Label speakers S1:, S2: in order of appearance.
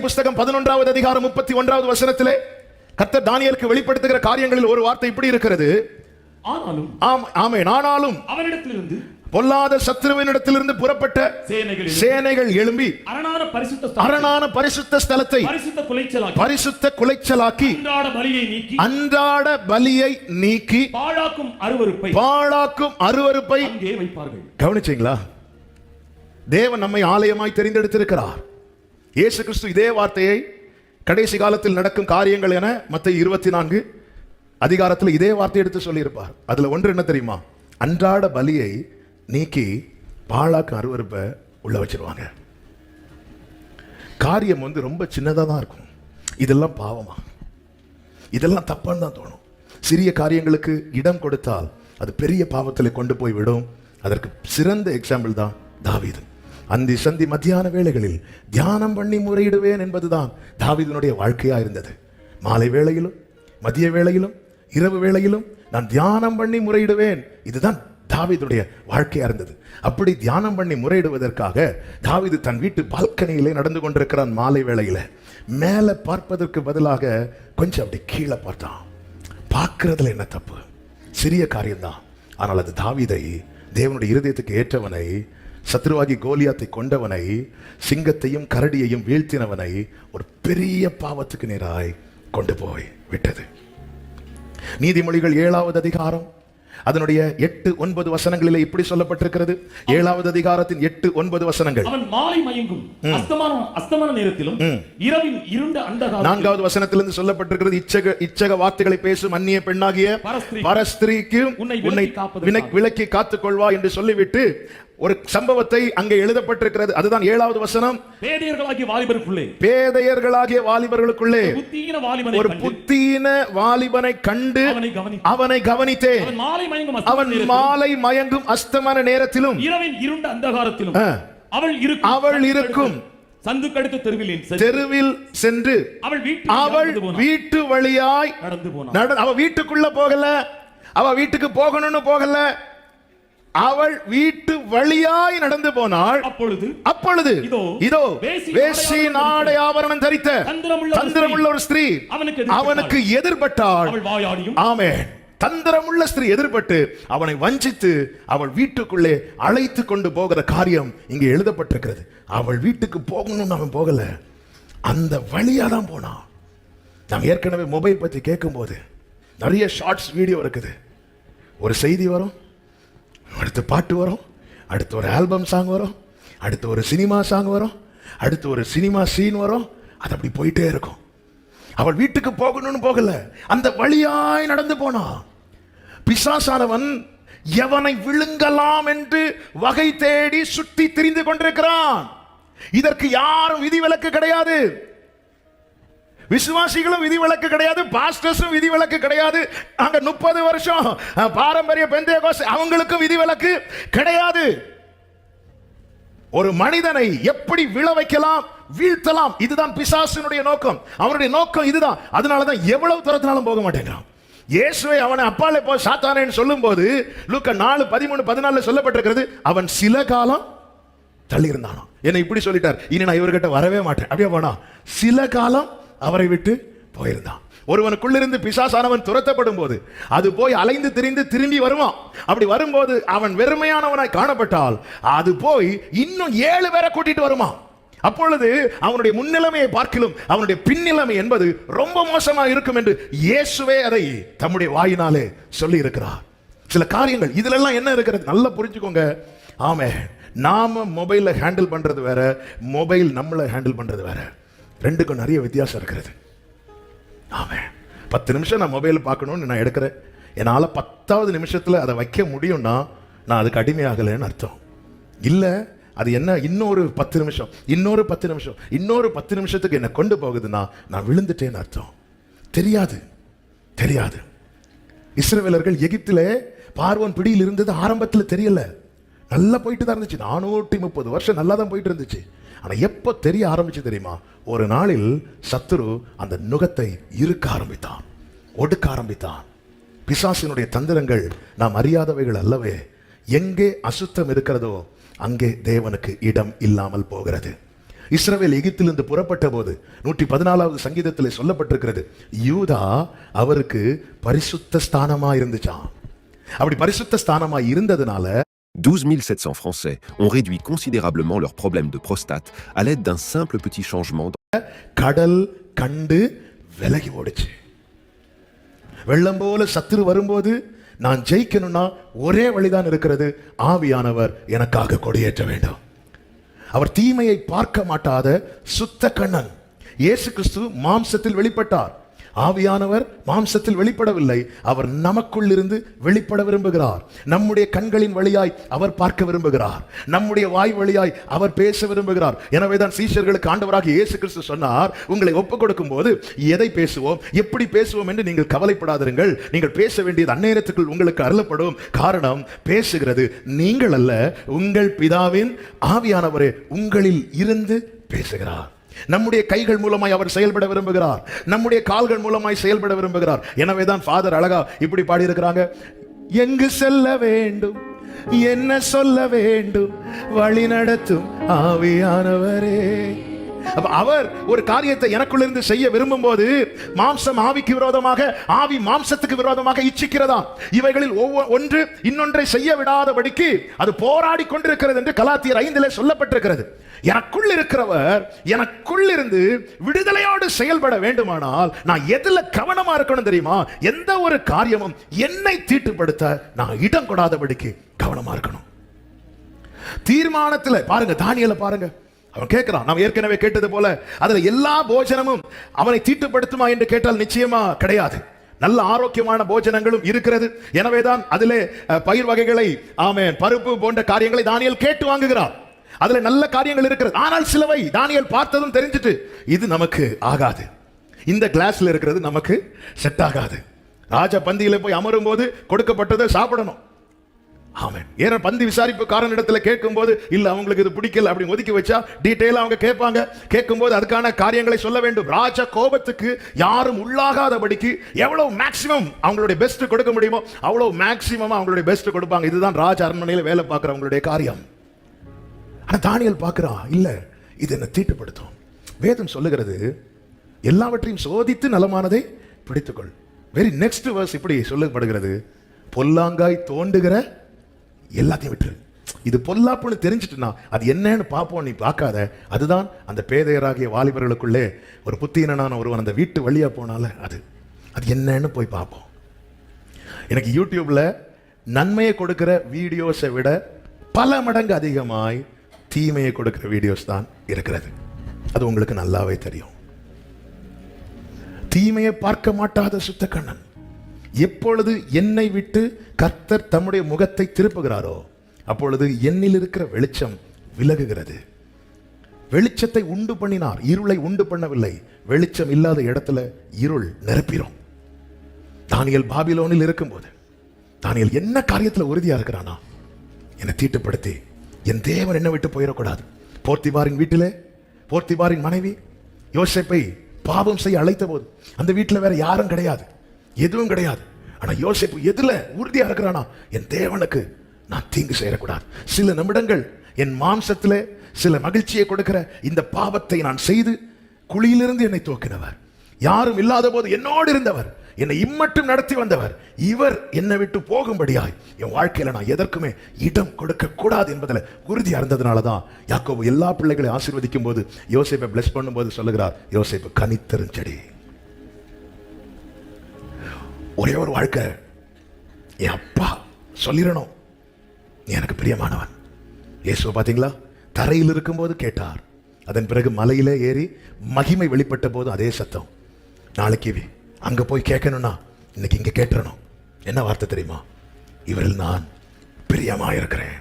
S1: புஸ்தகம் பதினொன்றாவது அதிகாரம் முப்பத்தி ஒன்றாவது வசனத்திலே கர்த்தர் தானியலுக்கு வெளிப்படுத்துகிற காரியங்களில் ஒரு வார்த்தை இப்படி இருக்கிறது.
S2: ஆனாலும்
S1: ஆம் ஆமென். ஆனாலும்
S2: அவனிடத்திலிருந்து
S1: பொல்லாத சத்துருவினிடத்திலிருந்து புறப்பட்ட
S2: சேனைகள்
S1: சேனைகள் எழும்பி
S2: அரணான பரிசுத்த ஸ்தலத்தை
S1: அரணான பரிசுத்த ஸ்தலத்தை
S2: பரிசுத்த குலைச்சலாக்கி அன்றாட பலியை நீக்கி
S1: அன்றாட பலியை நீக்கி
S2: பாழாக்கும் அருவருப்பை
S1: பாழாக்கும் அருவருப்பை கவனிச்சீங்களா? தேவன் நம்மை ஆலயமாய் தெரிந்தெடுத்திருக்கிறார். இயேசு கிறிஸ்து இதே வார்த்தையை கடைசி காலத்தில் நடக்கும் காரியங்கள் என மத்த இருபத்தி நான்கு அதிகாரத்தில் இதே வார்த்தை எடுத்து சொல்லியிருப்பார். அதுல ஒன்று என்ன தெரியுமா? அன்றாட பலியை நீக்கி பாழாக்கு அருவருப்பை உள்ள வச்சிருவாங்க. காரியம் வந்து ரொம்ப சின்னதாக தான் இருக்கும். இதெல்லாம் பாவமா? இதெல்லாம் தப்பான்னு தான் தோணும். சிறிய காரியங்களுக்கு இடம் கொடுத்தால் அது பெரிய பாவத்தில் கொண்டு போய் விடும். அதற்கு சிறந்த எக்ஸாம்பிள் தான் தாவீது. அந்தி சந்தி மத்தியான வேளைகளில் தியானம் பண்ணி முறையிடுவேன் என்பதுதான் தாவிதனுடைய வாழ்க்கையா இருந்தது. மாலை வேளையிலும் மதிய வேளையிலும் இரவு வேளையிலும் நான் தியானம் பண்ணி முறையிடுவேன். இதுதான் தாவிதனுடைய வாழ்க்கையா இருந்தது. அப்படி தியானம் பண்ணி முறையிடுவதற்காக தாவிது தன் வீட்டு பால்கனியிலே நடந்து கொண்டிருக்கிறான் மாலை வேளையில். மேலே பார்ப்பதற்கு பதிலாக கொஞ்சம் அப்படி கீழே பார்த்தான். பார்க்கறதுல என்ன தப்பு? சிறிய காரியம்தான். ஆனால் அது தாவிதை தேவனுடைய இருதயத்துக்கு ஏற்றவனை சத்ருவாகி கோலியாத்தை கொண்டவனை சிங்கத்தையும் கரடியையும் வீழ்த்தினவனை ஒரு பெரிய பாவத்துக்கு நேராய் கொண்டு போய் விட்டது. நீதிமொழிகள் ஏழாவது அதிகாரம். அதனுடைய எட்டு ஒன்பது வசனங்களிலே இப்படி சொல்லப்பட்டிருக்கிறது. ஏழாவது அதிகாரத்தின் எட்டு ஒன்பது வசனங்கள்.
S2: அவன் மாலை மயங்கும் அஸ்தமான அஸ்தமன நேரத்திலும் இரவின் இருண்ட அந்தகாரம்
S1: நான்காவது வசனத்திலிருந்து சொல்லப்பட்டிருக்கிறது இச்சக இச்சக வார்த்தைகளை பேசும் அந்நிய பெண்ணாகிய
S2: பரஸ்திரீ.
S1: பரஸ்திரீக்கு
S2: உன்னை விலக்கி காப்பதற்காக.
S1: விலக்கி- விலக்கி காத்துக் கொள்வா என்று சொல்லிவிட்டு ஒரு சம்பவத்தை அங்கே எழுதப்பட்டிருக்கிறது. அதுதான் ஏழாவது வசனம்.
S2: பேதையர்களாகிய வாலிபருக்குள்ளே.
S1: பேதையர்களாகிய வாலிபர்களுக்குள்ளே. ஒரு புத்தீன வாலிபனை கண்டு.
S2: அவனை கவனி.
S1: அவனை கவனித்தேன்
S2: அவன் மாலை மயங்கும் அஸ்தமன நேரத்திலும் இரவின் இருண்ட அந்தகாரத்திலும். அவள் இருக்கும்.
S1: அவள் இருக்கும்.
S2: சந்துக்கடுத்த தெருவில்
S1: தெருவில் சென்று
S2: அவள் வீட்டில்
S1: அவள். வீட்டு வழியாய்
S2: நடந்து போனாள்.
S1: அவ வீட்டுக்குள்ள போகல. அவ வீட்டுக்கு போகணும்னு போகல. அவள் வீட்டு வழியாய் நடந்து போனாள்.
S2: அப்பொழுது
S1: அப்பொழுது
S2: இதோ,
S1: இதோ
S2: வேசி
S1: நாடை ஆவரணம் தரித்த
S2: தந்திரமுள்ள ஒரு
S1: ஸ்திரீ
S2: அவனுக்கு
S1: எதிர்பட்டாள் ஆமே தந்திரமுள்ள ஸ்திரீ எதிர்பட்டு அவனை வஞ்சித்து அவள் வீட்டுக்குள்ளே அழைத்து கொண்டு போகிற காரியம் இங்கே எழுதப்பட்டிருக்கிறது. அவள் வீட்டுக்கு போகணும்னு அவன் போகல. அந்த வழியா தான் போனான். நாம் ஏற்கனவே மொபைல் பத்தி கேட்கும்போது நிறைய ஷார்ட்ஸ் வீடியோ இருக்குது. ஒரு செய்தி வரும். அடுத்து பாட்டு வரும் அடுத்து ஒரு ஆல்பம் சாங் வரும் அடுத்து ஒரு சினிமா சாங் வரும் அடுத்து ஒரு சினிமா சீன் வரும். அது அப்படி போயிட்டே இருக்கும். அவள் வீட்டுக்கு போகணும்னு போகல. அந்த வழியாய் நடந்து போனான் பிசாசானவன் எவனை விழுங்கலாம் என்று வகை தேடி சுற்றி திரிந்து கொண்டிருக்கிறான். இதற்கு யாரும் விதிவிலக்கு கிடையாது. விசுவாசிகளும் விதிவிலக்கு கிடையாது பாஸ்டர்ஸும் விதிவிலக்கு கிடையாது. அங்க முப்பது வருஷம் பாரம்பரிய பெந்தய பெந்தேகோஸ் அவங்களுக்கும் விதிவிலக்கு கிடையாது. ஒரு மனிதனை எப்படி விழ வைக்கலாம் வீழ்த்தலாம் இதுதான் பிசாசினுடைய நோக்கம். அவனுடைய நோக்கம் இதுதான். அதனாலதான் எவ்வளவு தூரத்தினாலும் போக மாட்டேங்கிறான். இயேசுவை அவனை அப்பாலே போ சாத்தானேன்னு சொல்லும்போது லூக்க நாலு பதிமூணு பதினாலு சொல்லப்பட்டிருக்கிறது அவன் சில காலம் தள்ளி இருந்தானோ என்ன இப்படி சொல்லிட்டார். இனி நான் இவர்கிட்ட வரவே மாட்டேன். அப்படியே போனா சில காலம் அவரை விட்டு போயிருந்தான். ஒருவனுக்குள்ளிருந்து பிசாசானவன் துரத்தப்படும் போது அது போய் அலைந்து திரிந்து திரும்பி வருவான். அப்படி வரும்போது அவன் வெறுமையானவனாய் காணப்பட்டால் அது போய் இன்னும் ஏழு பேரை கூட்டிட்டு வருவான் அப்பொழுது அவனுடைய முன்னிலைமையை பார்க்கிலும் அவனுடைய பின்னிலைமை என்பது ரொம்ப மோசமாக இருக்கும் என்று இயேசுவே அதை தம்முடைய வாயினாலே சொல்லி இருக்கிறார் சில காரியங்கள் இதிலெல்லாம் என்ன இருக்கிறது? நல்லா புரிஞ்சுக்கோங்க. ஆமே நாம மொபைலை ஹேண்டில் பண்றது வேற மொபைல் நம்மளை ஹேண்டில் பண்ணுறது வேற. ரெண்டுக்கும் நிறைய வித்தியாசம் இருக்கிறது. ஆமாம் பத்து நிமிஷம் நான் மொபைல் பார்க்கணும்னு நான் எடுக்கிறேன். என்னால் பத்தாவது நிமிஷத்தில் அதை வைக்க முடியும்னா நான் அதுக்கு அடிமையாகலைன்னு அர்த்தம். இல்லை அது என்ன இன்னொரு பத்து நிமிஷம் இன்னொரு பத்து நிமிஷம் இன்னொரு பத்து நிமிஷத்துக்கு என்னை கொண்டு போகுதுன்னா நான் விழுந்துட்டேன்னு அர்த்தம். தெரியாது. தெரியாது. இஸ்ரவேலர்கள் எகிப்திலே பார்வன் பிடியில் இருந்தது ஆரம்பத்தில் தெரியலை. நல்லா போயிட்டு தான் இருந்துச்சு. நானூற்றி முப்பது வருஷம் நல்லா தான் போயிட்டு இருந்துச்சு. ஆனால் எப்போ தெரிய ஆரம்பிச்சு தெரியுமா? ஒரு நாளில் சத்துரு அந்த நுகத்தை இருக்க ஆரம்பித்தான். ஒடுக்க ஆரம்பித்தான். பிசாசினுடைய தந்திரங்கள் நாம் அறியாதவைகள் அல்லவே. எங்கே அசுத்தம் இருக்கிறதோ அங்கே தேவனுக்கு இடம் இல்லாமல் போகிறது. இஸ்ரவேல் எகிப்திலிருந்து புறப்பட்ட போது நூற்றி பதினாலாவது சங்கீதத்தில் சொல்லப்பட்டிருக்கிறது யூதா அவருக்கு பரிசுத்த ஸ்தானமா இருந்துச்சான் அப்படி பரிசுத்த ஸ்தானமா இருந்ததுனால
S3: 12 700 Français ont réduit considérablement leurs problèmes de prostate à l'aide d'un simple petit changement
S1: கடல் கண்டு விலகி ஓடுச்சு. வெள்ளம் போல சத்துரு வரும்போது நான் ஜெயிக்கணும்னா ஒரே வழிதான் இருக்கிறது. ஆவியானவர் எனக்காக கொடியேற்ற வேண்டும். அவர் தீமையை பார்க்க மாட்டாத சுத்த கண்ணன். இயேசு கிறிஸ்து மாம்சத்தில் வெளிப்பட்டார். ஆவியானவர் மாம்சத்தில் வெளிப்படவில்லை. அவர் நமக்குள் இருந்து வெளிப்பட விரும்புகிறார். நம்முடைய கண்களின் வழியாய் அவர் பார்க்க விரும்புகிறார். நம்முடைய வாய் வழியாய் அவர் பேச விரும்புகிறார். எனவே தான் சீஷர்களுக்கு ஆண்டவராக இயேசு கிறிஸ்து சொன்னார் உங்களை ஒப்புக் கொடுக்கும் போது எதை பேசுவோம் எப்படி பேசுவோம் என்று நீங்கள் கவலைப்படாதிருங்கள். நீங்கள் பேச வேண்டியது அந்நேரத்துக்குள் உங்களுக்கு அருளப்படும். காரணம் பேசுகிறது நீங்கள் அல்ல உங்கள் பிதாவின் ஆவியானவரே உங்களில் இருந்து பேசுகிறார். நம்முடைய கைகள் மூலமாய் அவர் செயல்பட விரும்புகிறார். நம்முடைய கால்கள் மூலமாய் செயல்பட விரும்புகிறார். எனவே தான் ஃபாதர் அழகா இப்படி பாடியிருக்கிறாங்க. எங்கு செல்ல வேண்டும்? என்ன சொல்ல வேண்டும்? வழி நடத்தும் ஆவியானவரே. அவர் ஒரு காரியத்தை எனக்குள்ளிருந்து செய்ய விரும்பும் போது மாம்சம் ஆவிக்கு விரோதமாக ஆவி மாம்சத்துக்கு விரோதமாக இச்சிக்கிறதா? இவைகளில் ஒவ்வொரு ஒன்று இன்னொன்றை செய்ய விடாதபடிக்கு அது போராடி கொண்டிருக்கிறது என்று கலாத்தியர் ஐந்தில் சொல்லப்பட்டிருக்கிறது. எனக்குள் இருக்கிறவர் எனக்குள் இருந்து விடுதலையோடு செயல்பட வேண்டுமானால் நான் எதுல கவனமா இருக்கணும் தெரியுமா? எந்த ஒரு காரியமும் என்னை தீட்டுப்படுத்த நான் இடம் கொடாதபடிக்கு கவனமா இருக்கணும். தீர்மானத்துல பாருங்க தானியல பாருங்க. அவன் கேட்கிறான். நாம் ஏற்கனவே கேட்டது போல அதுல எல்லா போஜனமும் அவனை தீட்டுப்படுத்துமா என்று கேட்டால் நிச்சயமா கிடையாது. நல்ல ஆரோக்கியமான போஜனங்களும் இருக்கிறது. எனவேதான் அதிலே அஹ், பயிர் வகைகளை ஆமே பருப்பு போன்ற காரியங்களை தானியல் கேட்டு வாங்குகிறான் அதுல நல்ல காரியங்கள் இருக்கிறது. ஆனால் சிலவை தானியல் பார்த்ததும் தெரிஞ்சிட்டு இது நமக்கு ஆகாது. இந்த கிளாஸ்ல இருக்கிறது நமக்கு செட் ஆகாது. ராஜ பந்தியில போய் அமரும் போது கொடுக்கப்பட்டதை சாப்பிடணும். ஆமென். ஏன்னா பந்தி விசாரிப்பு இடத்துல கேட்கும்போது இல்ல அவங்களுக்கு இது பிடிக்கல அப்படி ஒதுக்கி வச்சா டீட்டெயிலாக அவங்க கேட்பாங்க. கேட்கும்போது அதுக்கான காரியங்களை சொல்ல வேண்டும். ராஜ கோபத்துக்கு யாரும் உள்ளாகாதபடிக்கு எவ்வளவு மேக்சிமம் அவங்களுடைய பெஸ்ட் கொடுக்க முடியுமோ அவ்வளவு மேக்சிமம் அவங்களுடைய பெஸ்ட் கொடுப்பாங்க. இதுதான் ராஜ அரண்மனையில் வேலை பார்க்குறவங்களுடைய காரியம். ஆனால் தானியல் பார்க்குறான் இல்லை இது என்னை தீட்டுப்படுத்தும். வேதம் சொல்லுகிறது எல்லாவற்றையும் சோதித்து நலமானதை பிடித்துக்கொள். வெரி நெக்ஸ்ட் வேர்ஸ் இப்படி சொல்லப்படுகிறது பொல்லாங்காய் தோண்டுகிற எல்லாத்தையும் விட்டுரு. இது பொல்லாப்புன்னு தெரிஞ்சிட்டுனா அது என்னன்னு பார்ப்போம் நீ பார்க்காத. அதுதான் அந்த பேதையராகிய வாலிபர்களுக்குள்ளே ஒரு புத்தீனனான ஒருவன் அந்த வீட்டு வழியா போனால அது. அது என்னன்னு போய் பார்ப்போம். எனக்கு யூடியூப்ல நன்மையை கொடுக்கிற வீடியோஸை விட பல மடங்கு அதிகமாய் தீமையை கொடுக்கிற வீடியோஸ் தான் இருக்கிறது. அது உங்களுக்கு நல்லாவே தெரியும். தீமையை பார்க்க மாட்டாத சுத்த கண்ணன் எப்பொழுது என்னை விட்டு கர்த்தர் தம்முடைய முகத்தை திருப்புகிறாரோ அப்பொழுது என்னில் இருக்கிற வெளிச்சம் விலகுகிறது. வெளிச்சத்தை உண்டு பண்ணினார். இருளை உண்டு பண்ணவில்லை. வெளிச்சம் இல்லாத இடத்துல இருள் நிரப்பிடும் தானியல் பாபிலோனில் இருக்கும்போது தானியல் என்ன காரியத்தில் உறுதியாக இருக்கிறானா? என்னை தீட்டுப்படுத்தி என் தேவன் என்ன விட்டு போயிடக்கூடாது. போர்த்திபாரின் வீட்டிலே போர்த்திபாரின் மனைவி யோசிப்பை பாவம் செய்ய அழைத்த போது அந்த வீட்டில் வேற யாரும் கிடையாது. எதுவும் கிடையாது. ஆனா யோசிப்பு எதுல உறுதியா இருக்கிறானா? என் தேவனுக்கு நான் தீங்கு செய்யக்கூடாது. சில நிமிடங்கள் என் மாம்சத்தில் சில மகிழ்ச்சியை கொடுக்கிற இந்த பாவத்தை நான் செய்து குழியிலிருந்து என்னை தோக்கினவர். யாரும் இல்லாத போது என்னோடு இருந்தவர். என்னை இம்மட்டும் நடத்தி வந்தவர். இவர் என்னை விட்டு போகும்படியாய் என் வாழ்க்கையில நான் எதற்குமே இடம் கொடுக்க கூடாது என்பதில் உறுதியா இருந்ததுனால தான் யாக்கோபு எல்லா பிள்ளைகளையும் ஆசீர்வதிக்கும் போது யோசிப்பை பிளஸ் பண்ணும்போது சொல்லுகிறார் யோசேப்பு கனித்தருஞ்செடி. ஒரே ஒரு வாழ்க்கை. என் அப்பா சொல்லிடணும் நீ எனக்கு பிரியமானவன். இயேசுவை பார்த்தீங்களா? தரையில் இருக்கும்போது கேட்டார். அதன் பிறகு மலையிலே ஏறி மகிமை வெளிப்பட்ட போது அதே சத்தம். நாளைக்கு அங்கே போய் கேட்கணும்னா இன்னைக்கு இங்கே கேட்டுறணும். என்ன வார்த்தை தெரியுமா? இவரில் நான் பிரியமாக இருக்கிறேன்